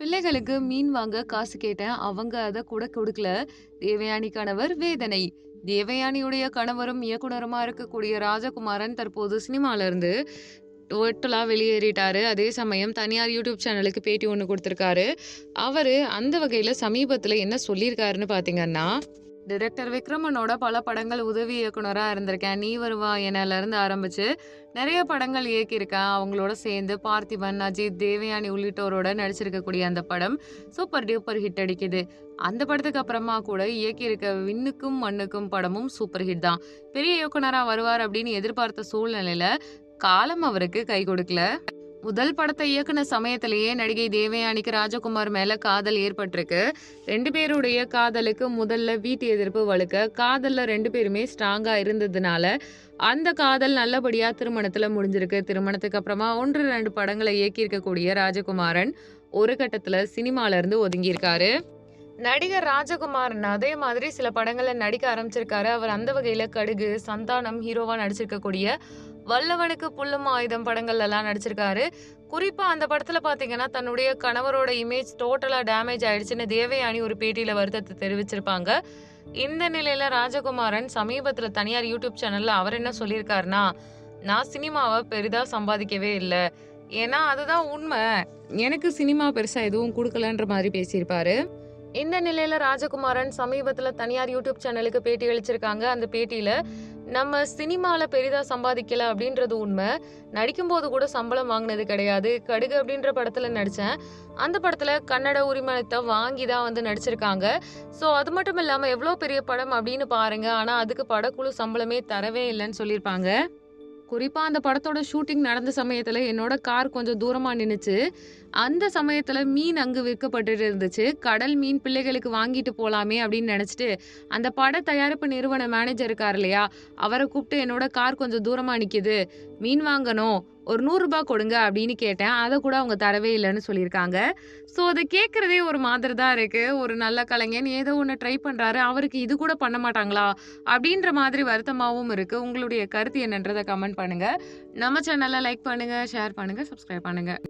பிள்ளைகளுக்கு மீன் வாங்க காசு கேட்டேன். அவங்க அதை கூட கொடுக்கல. தேவயானி கணவர் வேதனை. தேவயானியுடைய கணவரும் இயக்குனருமா இருக்கக்கூடிய ராஜகுமாரன் தற்போது சினிமால இருந்து டோட்டலாக வெளியேறிட்டாரு. அதே சமயம் தனியார் யூடியூப் சேனலுக்கு பேட்டி ஒன்று கொடுத்துருக்காரு. அவர் அந்த வகையில் சமீபத்தில் என்ன சொல்லியிருக்காருன்னு பார்த்தீங்கன்னா டிரெக்டர் விக்ரமனோட பல படங்கள் உதவி இயக்குனராக இருந்திருக்கேன். நீ வருவா எனல ஆரம்பித்து நிறைய படங்கள் இயக்கியிருக்கேன் அவங்களோட சேர்ந்து பார்த்திபன் அஜித் தேவயானி உள்ளிட்டோரோட நடிச்சிருக்கக்கூடிய அந்த படம் சூப்பர் டூப்பர் ஹிட் அடிக்குது. அந்த படத்துக்கு அப்புறமா கூட இயக்கியிருக்க விண்ணுக்கும் மண்ணுக்கும் படமும் சூப்பர் ஹிட் தான். பெரிய இயக்குனராக வருவார் அப்படின்னு எதிர்பார்த்த சூழ்நிலையில் காலம் அவருக்கு கை கொடுக்கல. முதல் படத்தை இயக்குன சமயத்திலேயே நடிகை தேவயானிக்கு ராஜகுமார் மேல காதல் ஏற்பட்டிருக்கு. ரெண்டு பேருடைய காதலுக்கு முதல்ல வீட்டு எதிர்ப்பு வலுக்க காதல்ல ரெண்டு பேருமே ஸ்ட்ராங்கா இருந்ததுனால அந்த காதல் நல்லபடியா திருமணத்துல முடிஞ்சிருக்கு. திருமணத்துக்கு அப்புறமா ஒன்று ரெண்டு படங்களை இயக்கியிருக்கக்கூடிய ராஜகுமாரன் ஒரு கட்டத்துல சினிமால இருந்து ஒதுங்கியிருக்காரு. நடிகர் ராஜகுமாரன் அதே மாதிரி சில படங்களில் நடிக்க ஆரம்பிச்சிருக்காரு. அவர் அந்த வகையில் கடுகு சந்தானம் ஹீரோவாக நடிச்சிருக்கக்கூடிய வல்லவனுக்கு புல்லும் ஆயுதம் படங்கள் எல்லாம் நடிச்சிருக்காரு. குறிப்பா அந்த படத்துல பாத்தீங்கன்னா தன்னுடைய கணவரோட இமேஜ் டோட்டலா டேமேஜ் ஆயிடுச்சுன்னு தேவயானி ஒரு பேட்டியில வருத்தத்தை தெரிவிச்சிருப்பாங்க. இந்த நிலையில ராஜகுமாரன் சமீபத்துல தனியார் யூடியூப் சேனல்ல அவர் என்ன சொல்லியிருக்காருன்னா நான் சினிமாவை பெரிதா சம்பாதிக்கவே இல்லை. ஏன்னா அதுதான் உண்மை. எனக்கு சினிமா பெருசா எதுவும் கொடுக்கலன்ற மாதிரி பேசியிருப்பாரு. இந்த நிலையில ராஜகுமாரன் சமீபத்துல தனியார் யூடியூப் சேனலுக்கு பேட்டி அளிச்சிருக்காங்க. அந்த பேட்டியில நம்ம சினிமால பெரிதா சம்பாதிக்கல அப்படின்றது உண்மை. நடிக்கும்போது கூட சம்பளம் வாங்கினது கிடையாது. கடுகு அப்படின்ற படத்துல நடிச்சேன். அந்த படத்துல கன்னட உரிமத்தை வாங்கி தான் வந்து நடிச்சிருக்காங்க. ஸோ அது மட்டும் இல்லாம எவ்வளோ பெரிய படம் அப்படின்னு பாருங்க. ஆனா அதுக்கு படக்குழு சம்பளமே தரவே இல்லைன்னு சொல்லியிருப்பாங்க. குறிப்பா அந்த படத்தோட ஷூட்டிங் நடந்த சமயத்துல என்னோட கார் கொஞ்சம் தூரமா நின்னுச்சு. அந்த சமயத்துல மீன் அங்கு விற்கப்பட்டுட்டு இருந்துச்சு. கடல் மீன் பிள்ளைகளுக்கு வாங்கிட்டு போலாமே அப்படின்னு நினைச்சிட்டு அந்த பட தயாரிப்பு நிறுவன மேனேஜர் இருக்கார் இல்லையா? அவரை கூப்பிட்டு என்னோட கார் கொஞ்சம் தூரமா நிக்குது. மீன் வாங்கணும். ஒரு நூறுரூபா கொடுங்க அப்படின்னு கேட்டேன். அதை கூட அவங்க தரவே இல்லைன்னு சொல்லியிருக்காங்க. ஸோ அதை கேட்குறதே ஒரு மாதிரி தான் இருக்குது ஒரு நல்ல கலைஞன் ஏதோ ஒன்று ட்ரை பண்ணுறாரு அவருக்கு இது கூட பண்ண மாட்டாங்களா? அப்படின்ற மாதிரி வருத்தமாகவும் இருக்குது உங்களுடைய கருத்து என்னன்றதை கமெண்ட் பண்ணுங்கள் நம்ம சேனலை லைக் பண்ணுங்கள் ஷேர் பண்ணுங்கள் சப்ஸ்கிரைப் பண்ணுங்கள்